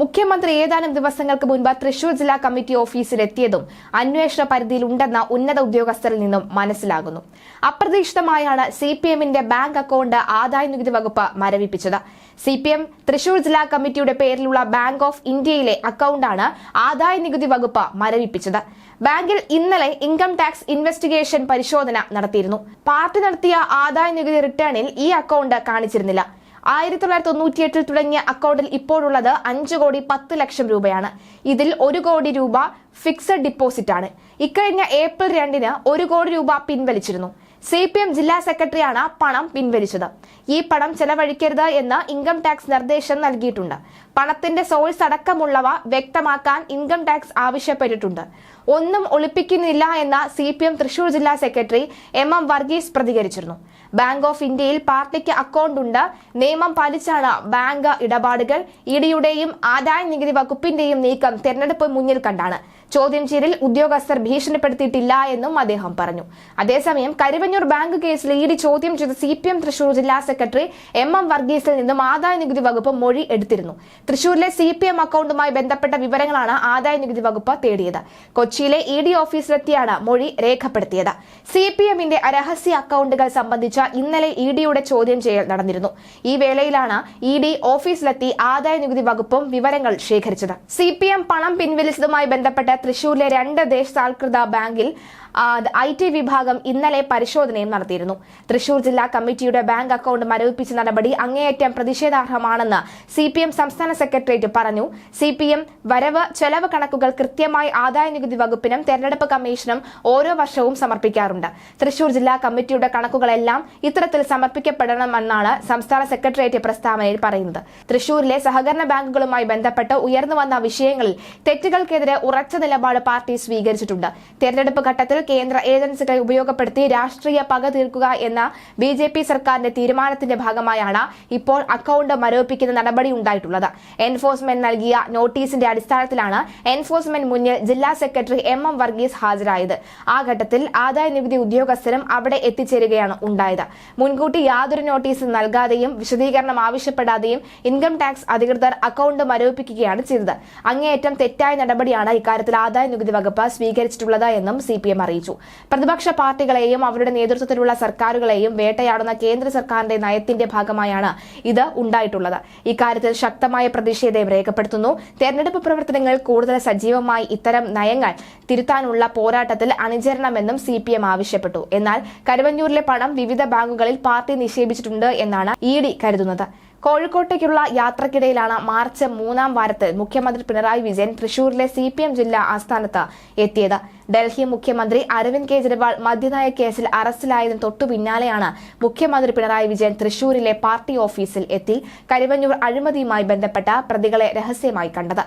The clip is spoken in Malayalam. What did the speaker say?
മുഖ്യമന്ത്രി ഏതാനും ദിവസങ്ങൾക്ക് മുൻപ് തൃശൂർ ജില്ലാ കമ്മിറ്റി ഓഫീസിലെത്തിയതും അന്വേഷണ പരിധിയിലുണ്ടെന്ന ഉന്നത ഉദ്യോഗസ്ഥരിൽ നിന്നും മനസ്സിലാകുന്നു. അപ്രതീക്ഷിതമായാണ് സി പി എമ്മിന്റെ ബാങ്ക് അക്കൗണ്ട് ആദായ നികുതി വകുപ്പ് മരവിപ്പിച്ചത്. സി പി എം തൃശൂർ ജില്ലാ കമ്മിറ്റിയുടെ പേരിലുള്ള ബാങ്ക് ഓഫ് ഇന്ത്യയിലെ അക്കൗണ്ടാണ് ആദായ നികുതി വകുപ്പ് മരവിപ്പിച്ചത്. ബാങ്കിൽ ഇന്നലെ ഇൻകം ടാക്സ് ഇൻവെസ്റ്റിഗേഷൻ പരിശോധന നടത്തിയിരുന്നു. പാർട്ടി നടത്തിയ ആദായ നികുതി റിട്ടേണിൽ ഈ അക്കൗണ്ട് കാണിച്ചിരുന്നില്ല. ആയിരത്തി തൊള്ളായിരത്തി തൊണ്ണൂറ്റിയെട്ടിൽ തുടങ്ങിയ അക്കൗണ്ടിൽ ഇപ്പോഴുള്ളത് അഞ്ച് കോടി പത്ത് ലക്ഷം രൂപയാണ്. ഇതിൽ ഒരു കോടി രൂപ ഫിക്സഡ് ഡിപ്പോസിറ്റ് ആണ്. ഇക്കഴിഞ്ഞ ഏപ്രിൽ രണ്ടിന് ഒരു കോടി രൂപ പിൻവലിച്ചിരുന്നു. സി പി എം ജില്ലാ സെക്രട്ടറിയാണ് പണം പിൻവലിച്ചത്. ഈ പണം ചെലവഴിക്കരുത് എന്ന് ഇൻകം ടാക്സ് നിർദ്ദേശം നൽകിയിട്ടുണ്ട്. പണത്തിന്റെ സോഴ്സ് അടക്കമുള്ളവ വ്യക്തമാക്കാൻ ഇൻകം ടാക്സ് ആവശ്യപ്പെട്ടിട്ടുണ്ട്. ഒന്നും ഒളിപ്പിക്കുന്നില്ല എന്ന സി പി എം തൃശൂർ ജില്ലാ സെക്രട്ടറി എം എം വർഗീസ് പ്രതികരിച്ചിരുന്നു. ബാങ്ക് ഓഫ് ഇന്ത്യയിൽ പാർട്ടിക്ക് അക്കൗണ്ട് ഉണ്ട്. നിയമം പാലിച്ചാണ് ബാങ്ക് ഇടപാടുകൾ. ഇഡിയുടെയും ആദായ നികുതി വകുപ്പിന്റെയും നീക്കം തെരഞ്ഞെടുപ്പ് മുന്നിൽ കണ്ടാണ്. ചോദ്യം ചെയ്യലിൽ ഉദ്യോഗസ്ഥർ ഭീഷണിപ്പെടുത്തിയിട്ടില്ല എന്നും അദ്ദേഹം പറഞ്ഞു. അതേസമയം കരുവഞ്ഞൂർ ബാങ്ക് കേസിൽ ഇഡി ചോദ്യം ചെയ്ത സി പി എം തൃശൂർ ജില്ലാ സെക്രട്ടറി എം എം വർഗീസിൽ നിന്നും ആദായ നികുതി വകുപ്പ് മൊഴി എടുത്തിരുന്നു. തൃശൂരിലെ സി പി എം അക്കൗണ്ടുമായി ബന്ധപ്പെട്ട വിവരങ്ങളാണ് ആദായ നികുതി വകുപ്പ് തേടിയത്. കൊച്ചിയിലെ ഇ ഡി ഓഫീസിലെത്തിയാണ് മൊഴി രേഖപ്പെടുത്തിയത്. സി പി എമ്മിന്റെ രഹസ്യ അക്കൗണ്ടുകൾ സംബന്ധിച്ച ഇന്നലെ ഇ ഡിയുടെ ചോദ്യം ചെയ്യൽ നടന്നിരുന്നു. ഈ വേളയിലാണ് ഇ ഡി ഓഫീസിലെത്തി ആദായ നികുതി വകുപ്പും വിവരങ്ങൾ ശേഖരിച്ചത്. സി പണം പിൻവലിച്ചതുമായി ബന്ധപ്പെട്ട് തൃശൂരിലെ രണ്ട് ദേശസാൽകൃത ബാങ്കിൽ ഐ ടി വിഭാഗം ഇന്നലെ പരിശോധനയും നടത്തിയിരുന്നു. തൃശൂർ ജില്ലാ കമ്മിറ്റിയുടെ ബാങ്ക് അക്കൗണ്ട് മരവിപ്പിച്ച നടപടി അങ്ങേയറ്റം പ്രതിഷേധാർഹമാണെന്ന് സി പി എം സംസ്ഥാന സെക്രട്ടേറിയറ്റ് പറഞ്ഞു. സി പി എം വരവ് ചെലവ് കണക്കുകൾ കൃത്യമായി ആദായ നികുതി വകുപ്പിനും തെരഞ്ഞെടുപ്പ് കമ്മീഷനും ഓരോ വർഷവും സമർപ്പിക്കാറുണ്ട്. തൃശൂർ ജില്ലാ കമ്മിറ്റിയുടെ കണക്കുകളെല്ലാം ഇത്തരത്തിൽ സമർപ്പിക്കപ്പെടണമെന്നാണ് സംസ്ഥാന സെക്രട്ടേറിയറ്റ് പ്രസ്താവനയിൽ പറയുന്നത്. തൃശൂരിലെ സഹകരണ ബാങ്കുകളുമായി ബന്ധപ്പെട്ട് ഉയർന്നുവന്ന വിഷയങ്ങളിൽ തെറ്റുകൾക്കെതിരെ ഉറച്ച നിലപാട് പാർട്ടി സ്വീകരിച്ചിട്ടുണ്ട്. തെരഞ്ഞെടുപ്പ് ഘട്ടത്തിൽ കേന്ദ്ര ഏജൻസികൾ ഉപയോഗപ്പെടുത്തി രാഷ്ട്രീയ പക തീർക്കുക എന്ന ബി ജെ പി സർക്കാരിന്റെ തീരുമാനത്തിന്റെ ഭാഗമായാണ് ഇപ്പോൾ അക്കൗണ്ട് മരവിപ്പിക്കുന്ന നടപടി ഉണ്ടായിട്ടുള്ളത്. എൻഫോഴ്സ്മെന്റ് നൽകിയ നോട്ടീസിന്റെ അടിസ്ഥാനത്തിലാണ് എൻഫോഴ്സ്മെന്റ് മുന്നിൽ ജില്ലാ സെക്രട്ടറി എം എം വർഗീസ് ഹാജരായത്. ആ ഘട്ടത്തിൽ ആദായ നികുതി ഉദ്യോഗസ്ഥരും അവിടെ എത്തിച്ചേരുകയാണ് ഉണ്ടായത്. മുൻകൂട്ടി യാതൊരു നോട്ടീസും നൽകാതെയും വിശദീകരണം ആവശ്യപ്പെടാതെയും ഇൻകം ടാക്സ് അധികൃതർ അക്കൗണ്ട് മരവിപ്പിക്കുകയാണ് ചെയ്തത്. അങ്ങേയറ്റം തെറ്റായ നടപടിയാണ് ഇക്കാര്യത്തിൽ ആദായ നികുതി വകുപ്പ് സ്വീകരിച്ചിട്ടുള്ളത് എന്നും സി പി എം അറിയിച്ചു. പ്രതിപക്ഷ പാർട്ടികളെയും അവരുടെ നേതൃത്വത്തിലുള്ള സർക്കാരുകളെയും വേട്ടയാടുന്ന കേന്ദ്ര സർക്കാരിന്റെ നയത്തിന്റെ ഭാഗമായാണ് ഇത് ഉണ്ടായിട്ടുള്ളത്. ഇക്കാര്യത്തിൽ ശക്തമായ പ്രതിഷേധം രേഖപ്പെടുത്തുന്നു. തെരഞ്ഞെടുപ്പ് പ്രവർത്തനങ്ങൾ കൂടുതൽ സജീവമായി ഇത്തരം നയങ്ങൾ തിരുത്താനുള്ള പോരാട്ടത്തിൽ അണിചേരണമെന്നും സി പി എം ആവശ്യപ്പെട്ടു. എന്നാൽ കരുവഞ്ഞൂരിലെ പണം വിവിധ ബാങ്കുകളിൽ പാർട്ടി നിക്ഷേപിച്ചിട്ടുണ്ട് എന്നാണ് ഇ ഡി കരുതുന്നത്. കോഴിക്കോട്ടേക്കുള്ള യാത്രക്കിടയിലാണ് മാർച്ച് മൂന്നാം വാരത്തിൽ മുഖ്യമന്ത്രി പിണറായി വിജയൻ തൃശൂരിലെ സി പി എം ജില്ലാ ആസ്ഥാനത്ത് എത്തിയത്. ഡൽഹി മുഖ്യമന്ത്രി അരവിന്ദ് കെജ്രിവാൾ മദ്യനയ കേസിൽ അറസ്റ്റിലായതിന് തൊട്ടു പിന്നാലെയാണ് മുഖ്യമന്ത്രി പിണറായി വിജയൻ തൃശൂരിലെ പാർട്ടി ഓഫീസിൽ എത്തി കരിവഞ്ഞൂർ അഴിമതിയുമായി ബന്ധപ്പെട്ട പ്രതികളെ രഹസ്യമായി കണ്ടത്.